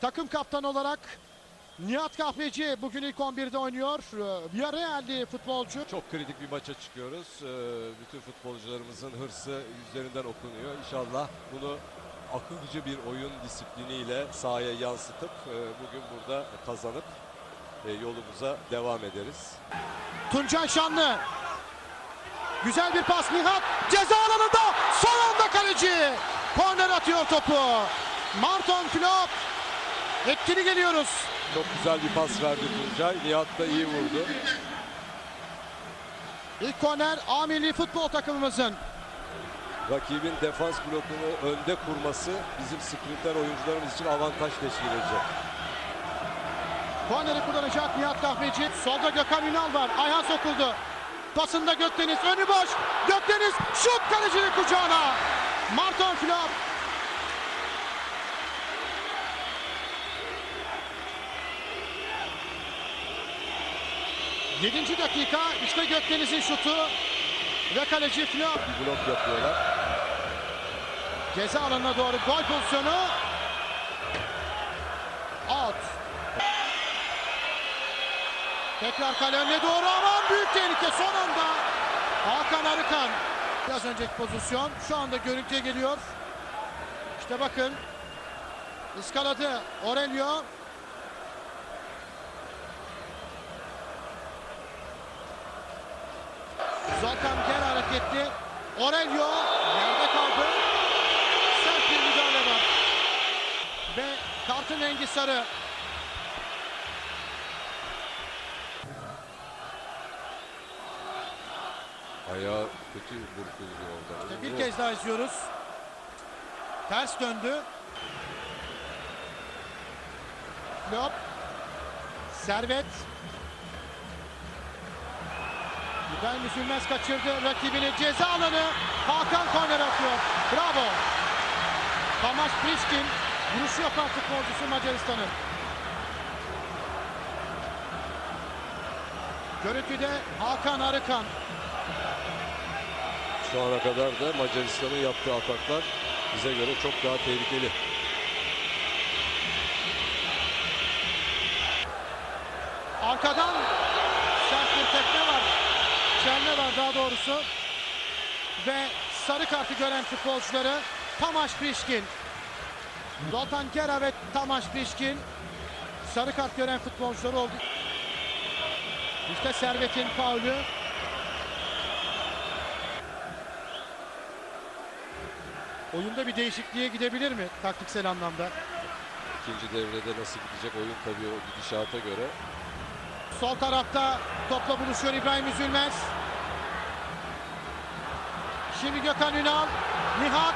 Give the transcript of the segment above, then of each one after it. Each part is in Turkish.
takım kaptanı olarak Nihat Kahveci bugün ilk 11'de oynuyor. Ee, Villarreal'li futbolcu. Çok kritik bir maça çıkıyoruz. Ee, Bütün futbolcularımızın hırsı yüzlerinden okunuyor. İnşallah bunu akılcı bir oyun disipliniyle sahaya yansıtıp e, bugün burada kazanıp e, yolumuza devam ederiz. Tuncay Şanlı. Güzel bir pas Nihat. Ceza alanında son anda kaleci. Korner atıyor topu. Marton Flop. Etkili geliyoruz. Çok güzel bir pas verdi Tuncay. Nihat da iyi vurdu. İlk korner A milli futbol takımımızın. Rakibin defans blokunu önde kurması bizim sprinter oyuncularımız için avantaj teşkil edecek. Korneri kullanacak Nihat Kahveci. Solda Gökhan Ünal var. Ayhan sokuldu. Pasında Gökdeniz. Önü boş. Gökdeniz şut kalecinin kucağına. Marton Flop. Yedinci dakika işte Gökdeniz'in şutu. Ve kaleci Flop Bir blok yapıyorlar. ceza alanına doğru gol pozisyonu. Out. Tekrar kale önüne doğru. Aman büyük tehlike son anda. Hakan Arıkan. Biraz önceki pozisyon şu anda görüntüye geliyor. İşte bakın. Iskaladı Aurelio Zoltan Ger hareketli. Aurelio yerde kaldı. Sert bir müdahale var. Ve kartın rengi sarı. Ayağı kötü burkuldu orada. İşte bir kez daha izliyoruz. Ters döndü. Lop. Servet. İbrahim Üzülmez kaçırdı rakibini ceza alanı. Hakan korner atıyor. Bravo. Tomasz Prişkin vuruş yapan futbolcusu Macaristan'ın. Görüntüde Hakan Arıkan. Şu ana kadar da Macaristan'ın yaptığı ataklar bize göre çok daha tehlikeli. Arkadan sert bir tekme var. Çelme var daha doğrusu. Ve sarı kartı gören futbolcuları Tamaş Prişkin. Zoltan Gera ve Tamaş Prişkin sarı kart gören futbolcular oldu. İşte Servet'in faulü. Oyunda bir değişikliğe gidebilir mi taktiksel anlamda? İkinci devrede nasıl gidecek oyun tabii o gidişata göre. Sol tarafta topla buluşuyor İbrahim Üzülmez. Şimdi Gökhan Ünal. Nihat.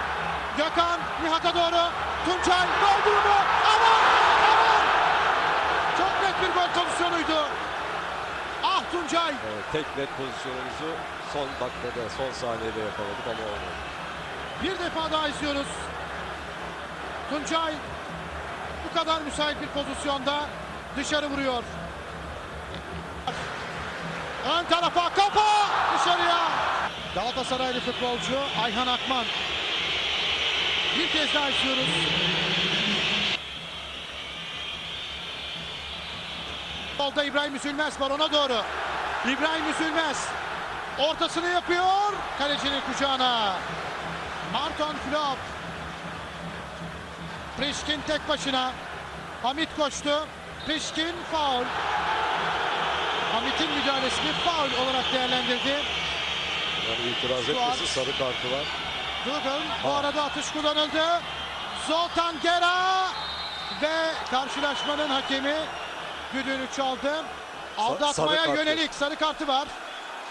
Gökhan Nihat'a doğru. Tuncay gol durumu. Aman! Aman! Çok net bir gol pozisyonuydu. Ah Tuncay. Evet, tek net pozisyonumuzu son dakikada, son saniyede yakaladık ama olmadı. Bir defa daha izliyoruz. Tuncay bu kadar müsait bir pozisyonda dışarı vuruyor. Ön tarafa kafa dışarıya. Galatasaraylı futbolcu Ayhan Akman. Bir kez daha izliyoruz. Solda İbrahim Üzülmez var ona doğru. İbrahim Üzülmez ortasını yapıyor kalecinin kucağına. Marton Flop. Prişkin tek başına. Hamit koştu. Prişkin faul. Hamit'in müdahalesini faul olarak değerlendirdi. Yani itiraz Şu etmesin sarı kartı var. Dugan bu arada atış kullanıldı. Zoltan Gera ve karşılaşmanın hakemi düdüğünü çaldı. Aldatmaya kartı. yönelik sarı kartı var.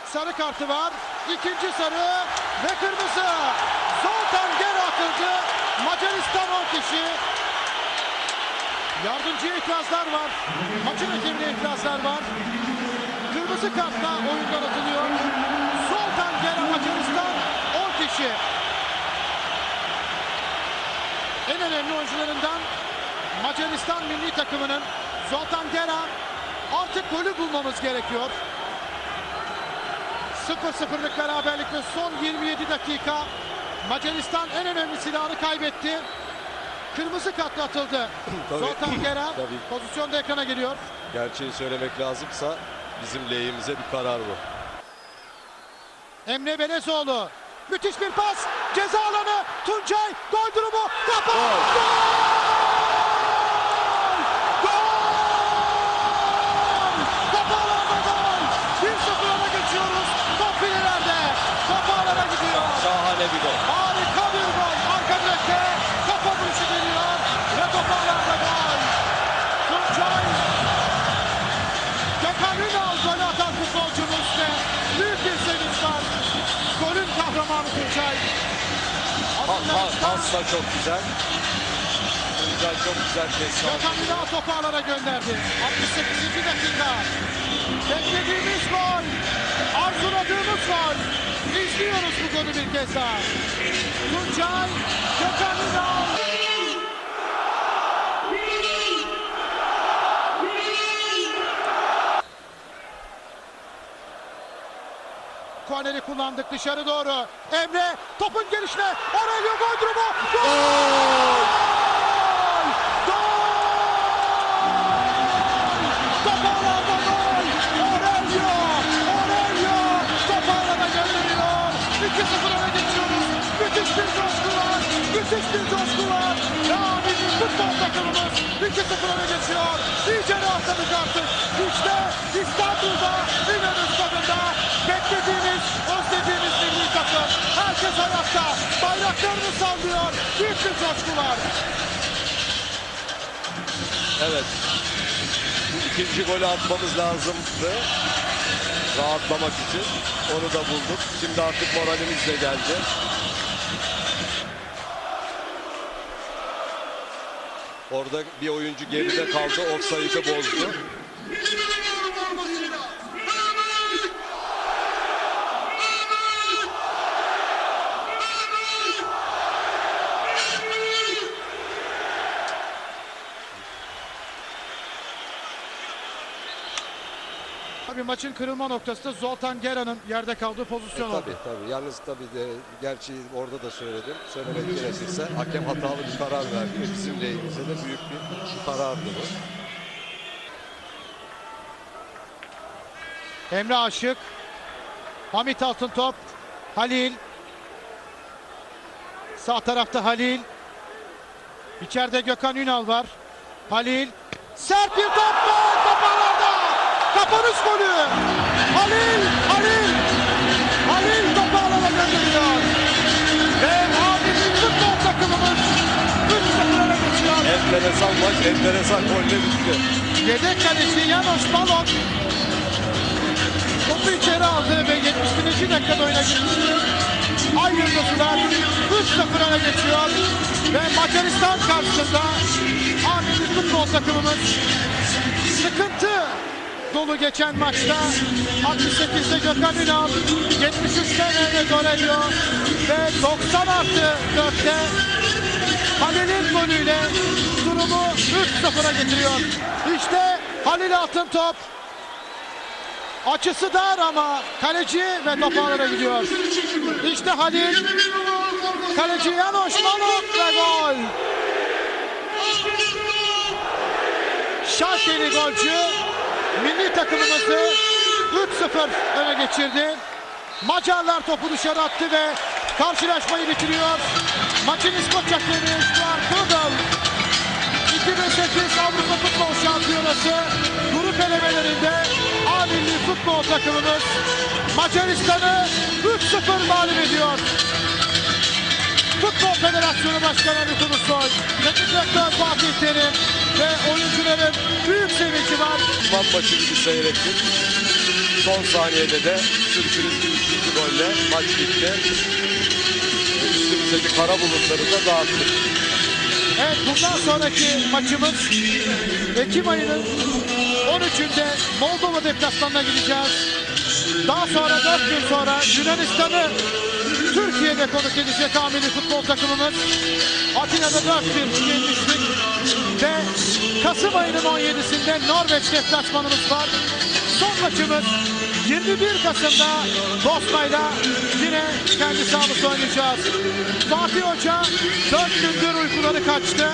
Sarı kartı var. İkinci sarı ve kırmızı. Zoltan Gera atıldı. Macaristan 10 kişi. Yardımcıya itirazlar var. Maçın hakemine itirazlar var. Kırmızı kartla oyundan atılıyor. Gera Macaristan 10 kişi. En önemli oyuncularından Macaristan milli takımının Zoltan Gera artık golü bulmamız gerekiyor. 0-0'lık beraberlik ve son 27 dakika Macaristan en önemli silahını kaybetti. kırmızı kartla atıldı. Tabii. Zoltan Kerem Tabii. pozisyonda ekrana geliyor. Gerçeği söylemek lazımsa bizim lehimize bir karar bu. Emre Belezoğlu. Müthiş bir pas. Ceza alanı. Tuncay. Gol durumu. Gol. Gol! Ha, Adından ha, çıkan pas da çok güzel. Güzel, çok güzel kes aldı. Gökhan Ünal topu alana gönderdi. 68. dakika. Beklediğimiz gol. Arzuladığımız gol. İzliyoruz bu golü bir kez daha. Tuncay, Gökhan Ünal. Korneri kullandık dışarı doğru. Emre topun gelişine. Aurelio gol durumu. Gol! Gol! Top ağlarda gol! Aurelio! Aurelio! Top ağlara gönderiyor. 2-0 öne geçiyoruz. Müthiş bir coşku var. Müthiş bir coşku var. Ya bizim futbol takımımız 2-0 öne geçiyor. İyice rahatladık artık. İşte İstanbul'da İnönü Stadı'nda beklediğimiz, özlediğimiz milli takım. Herkes ayakta. Bayraklarını sallıyor. Büyük bir coşku. Evet. İkinci golü atmamız lazımdı. Rahatlamak için. Onu da bulduk. Şimdi artık moralimiz de geldi. Orada bir oyuncu geride kaldı. Offside'ı bozdu. Tabii maçın kırılma noktası da Zoltan Gera'nın yerde kaldığı pozisyon E, oldu. tabii tabii. Yalnız tabii de gerçi orada da söyledim. Söylemek gerekirse hakem hatalı bir karar verdi ve bizim lehimize de büyük bir karardı bu. Emre Aşık, Hamit Altıntop, Halil. Sağ tarafta Halil. İçeride Gökhan Ünal var. Halil. Sert bir top gol. Top ağlarda. Kapanış golü. Halil. Halil. Halil topu alana gönderiyor. Ve abinin futbol takımımız 3-0 öne geçiyor. Enteresan maç, enteresan golle bitti. Yedek kaleci Janos Balon topu içeri aldı ve 71. dakikada oyuna girmişti. Ay Yıldızlar 3-0 öne geçiyor ve Macaristan karşısında Amili futbol takımımız sıkıntı dolu geçen maçta 68'de Gökhan Ünal 73'te Mehmet Aurelio ve 90 artı 4'te Halil'in golüyle durumu 3-0'a getiriyor. İşte Halil Altıntop. Açısı dar ama kaleci ve top gidiyor. İşte Halil. Kaleci Janoş Malok ve gol. Şalkeli golcü milli takımımızı 3-0 öne geçirdi. Macarlar topu dışarı attı ve karşılaşmayı bitiriyor. Maçın İskoç hakemi Stuart Kugel 2008 Avrupa Futbol Şampiyonası grup elemelerinde A milli futbol takımımız Macaristan'ı 3-0 mağlup ediyor. Futbol Federasyonu Başkanı Ali Tulusoy, Teknik Direktör Fatih Terim ve oyuncuların büyük sevinci var. Maç maçı gibi seyrettik. Son saniyede de sürpriz bir üçüncü golle maç bitti. Üstümüzdeki kara bulutları da dağıttık. Evet bundan sonraki maçımız Ekim ayının 13'ünde Moldova deplasmanına gideceğiz. Daha sonra 4 gün sonra Yunanistan'ı Türkiye'de konuk edecek Amili futbol takımımız. Atina'da 4-1 yenilmiştik ve Kasım ayının 17'sinde Norveç deplasmanımız var. Son maçımız 21 Kasım'da Bosna'yla yine kendi sahamızda oynayacağız. Fatih Hoca 4 gündür uykuları kaçtı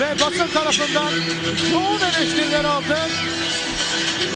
ve basın tarafından yoğun eleştiriler aldı.